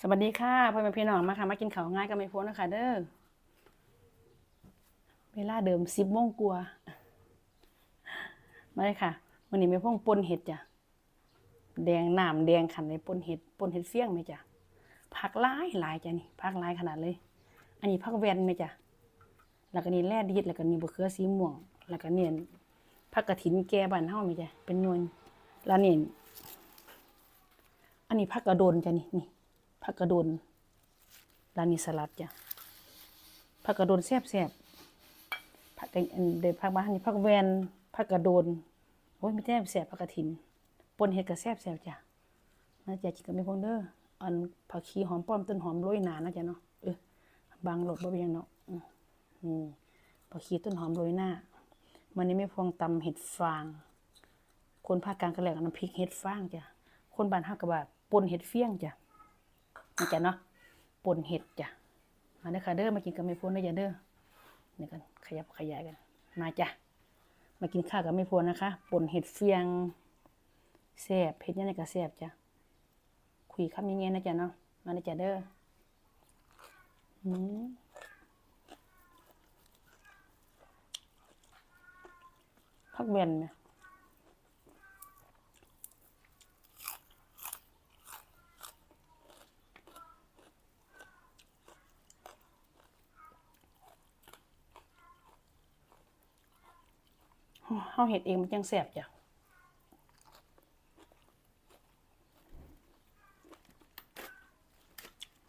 สวัสดีค่ะพ่อแม่พี่น้องมาค่ะมากินข้าวง่ายกันไม่พ้นนะคะเด้อเวลาเดิมสิบโมงกลัวมาเลยค่ะวันนี้ไม่พ้องปนเห็ดจ้ะแดงหน้ำแดงขันในปนเห็ดปนเห็ดเฟี้ยงไหมจ้ะผักหลายหลายจ้ะนี่ผักหลายขนาดเลย อันนี้ผักแวนไหมจ้ะแล้วก็นี่แร่ดีดแล้วก็นี่บะเขือสีม่วง แล้วก็เนี่ยผักกระถินแก่บ้านเฮาไหมจ้ะเป็นนวลแล้วนี่อันนี้ผักกระโดนจ้ะนี่นี่ ผักกระโดนร้านนี้สลัดจ้ะผักกระโดนแซ่บแซ่บๆผักเดยวผักบ้านนี่ผักแวนผักกระโดนโอ้ยม่แซ่บแซ่บผักกระถินปนเห็ดกระแซ่บแซ่บจ้ะน่าจะกินกับม่พงเด้ออันผักชีหอมป้อมต้นหอมโรยหนานะจ้ะเนาะเออบางหลดบ่เป็นยังเนาะนี่ผักชีต้นหอมโรยหน้ามันนี้ไม่พวงตำเห็ดฟาง คนภาคกลางก็เรียกน้ำพริกเห็ดฟางจ้ะคนบ้านเฮาก็ว่าดปนเห็ดเฟี้ยงจ้ะ นี่จ้ะเนาะป่นเห็ดจ้ะมาเด้อค่ะเด้อมากินกับไม่พ้นเด้อจ้ะเด้อนี่กันขยับขยายกันมาจ้ะมากินข้าวกับไม่พ้นนะคะป่นเห็ดเฟียงแซ่บเห็ดยังไงก็แซ่บจ้ะคุยคำยังไงนะจ้ะเนาะมาเด้อจ้ะเด้ออืมพักเบนไหม เฮาเฮ็ดเองมันจังแซ่บจ้ะ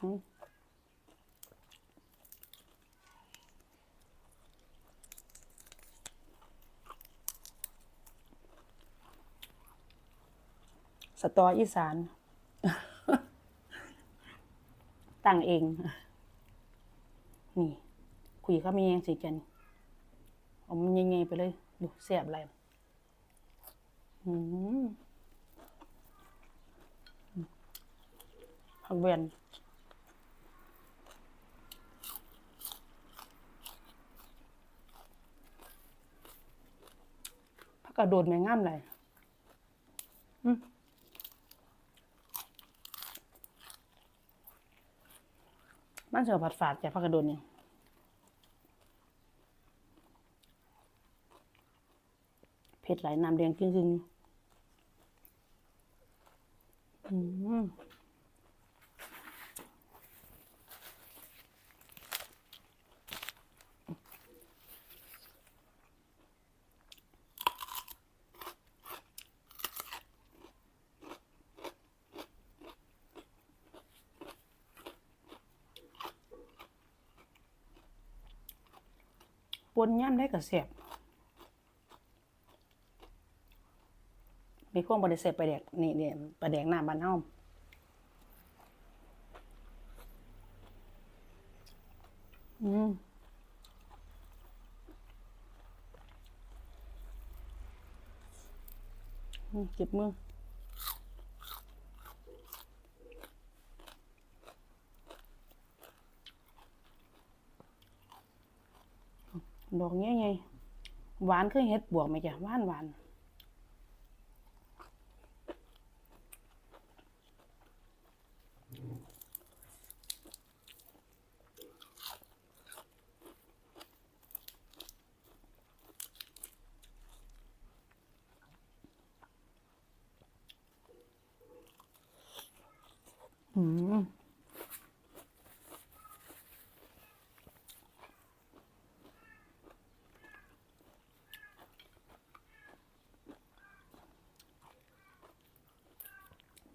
อืมสตออีสาน ตั้งเอง นี่ คุยเขามียังสิจันเอามันยังไงไปเลย ดูเสียบอะไรอืมผักเวียนผักกระโดดแมงง่ามเลยอืมมันเสือผัดฝาดจากผักกระโดดเนี่ย เผ็ดไหลน้ำแดงจริงๆอืมปนย่ำได้กับเสียบ มีพวกบริเสธปลาแดกนี่เนี่ยปลาแดกหน้าบ้านเฮาอืมอืมเก็บมือดอกเงี้ยไงหวานคือเฮ็ดบวกไหมจ้ะหวานหวาน อืม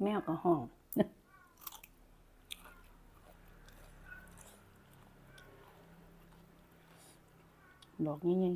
แมวก็ห้อง ดอกนี้ไง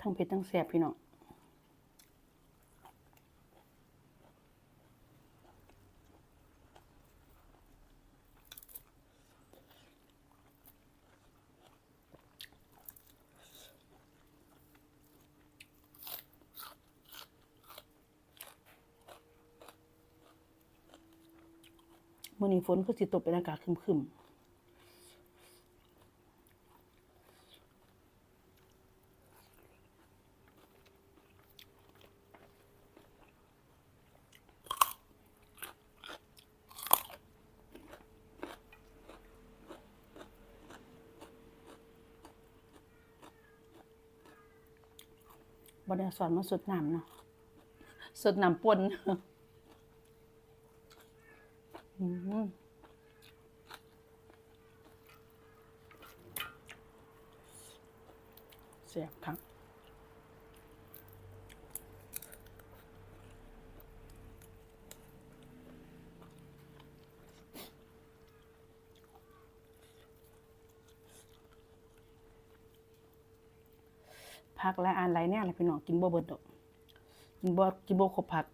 ทั้งเผ็ดทั้งแสบพี่น้องมื่อนี้ฝนก็สิตกเป็นอากาศครึมๆ บ่ได้สอนมาสุดน้ำเนาะสุดน้ำปน อืมเสียบครับ ผักและอันไรเนี่ยอะไรพี่น้องกินบ่เบิดดอกกินบ่กินบ่ครบผัก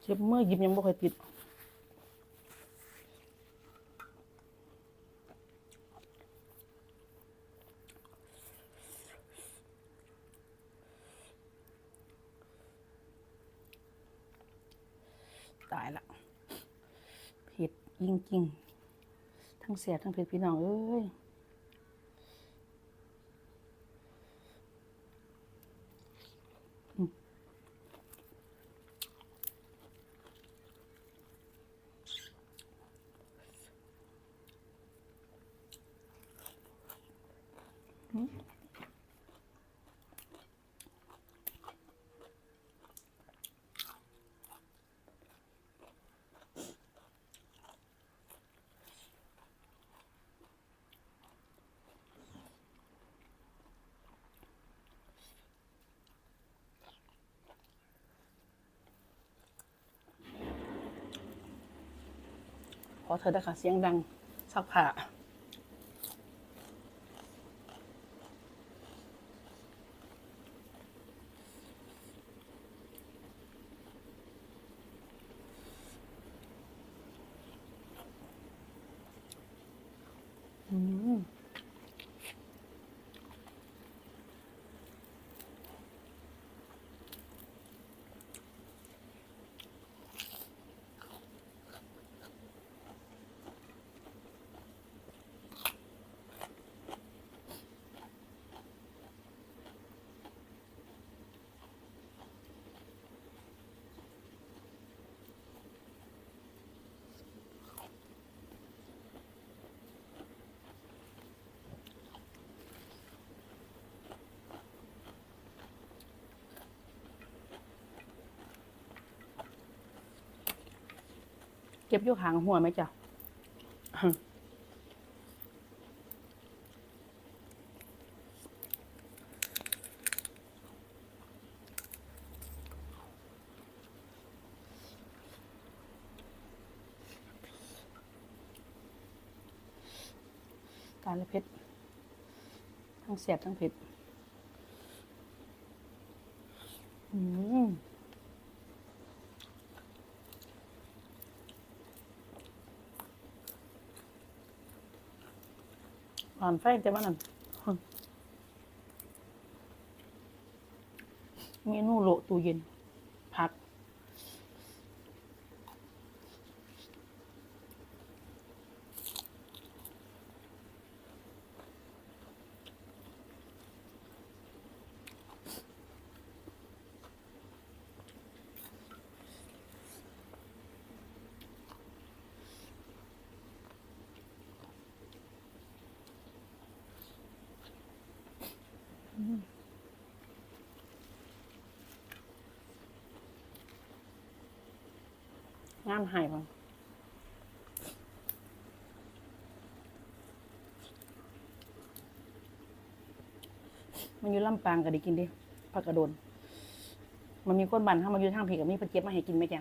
เจ็บเมื่อยิบยังบ่ค่อยติด ตายละเผ็ดจริงๆทั้งเสียทั้งเผ็ดพี่น้องเอ้ยอืม พอเธอได้ค่ะเสียงดังซักผ้าอืมเก็บอยู่หางหัวไหมจ๊ะตาลเพชรทั้งเสียบทั้งเผ็ดอืม หวานไฟแต่ว่านั่นเมนูโลตู้เย็น ผัก งามหายบ่มันอยู่ลำปางก็ได้กินเดิผักกระโดน มันมีคนบันเข้ามาอยู่ทางผีกับมีปลาเจี๊ยบมาให้กินไหมจ๊ะ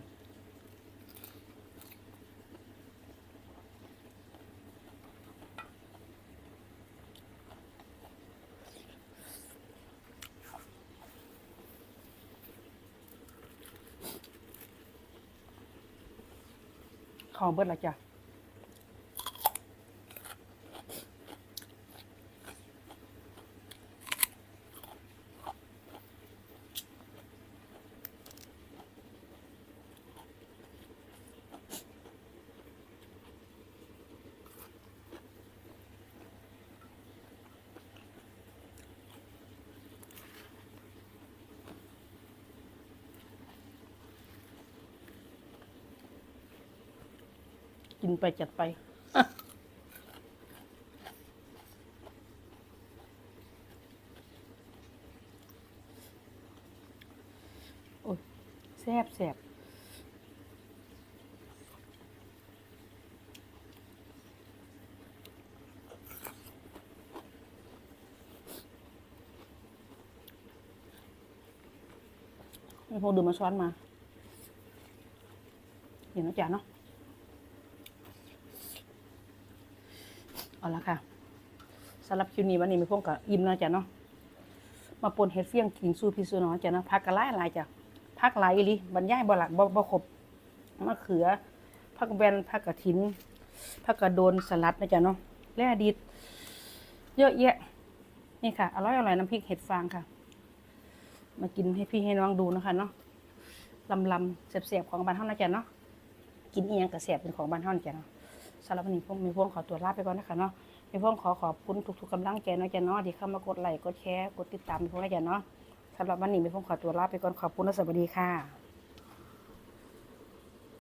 ขอเบิดละจ้ะ กินไปจัดไป โอ้ยแซ่บแซ่บไม่พอดื่มมาช้อนมาเห็นนะจ๊ะเนาะ เอาละค่ะสำหรับคลิปนี้วันนี้มีพวกกับอิ่มแล้วจ้ะเนาะมาปนเห็ดเฟี้ยงกินสู้พี่สู้น้องจ้ะเนาะผักกระไล่ลายจ้ะผักหลายอีลีบรรยายบ่หลักบ่บ่ครบมะเขือผักแวนผักกระถินผักกระโดนสลัดนะจ๊ะเนาะแล่ดิดเยอะแยะ นี่ค่ะ อร่อยอร่อยน้ำพริกเห็ดฟางค่ะ มากินให้พี่ให้น้องดูนะคะเนาะลำลำเสียบๆของบ้านเฮานะจ๊ะเนาะกินเอียงกระเสียบเป็นของบ้านเฮานะจ๊ะเนาะ สำหรับวันนี้พวกมีพวกขอตัวลาไปก่อนนะคะเนาะมีพวกขอขอบคุณทุกๆกำลังใจนะจ๊ะเนาะที่เข้ามากดไลค์กดแชร์กดติดตามมีพวกนะจ๊ะเนาะสำหรับวันนี้มีพวกขอตัวลาไปก่อนขอบคุณและสวัสดีค่ะ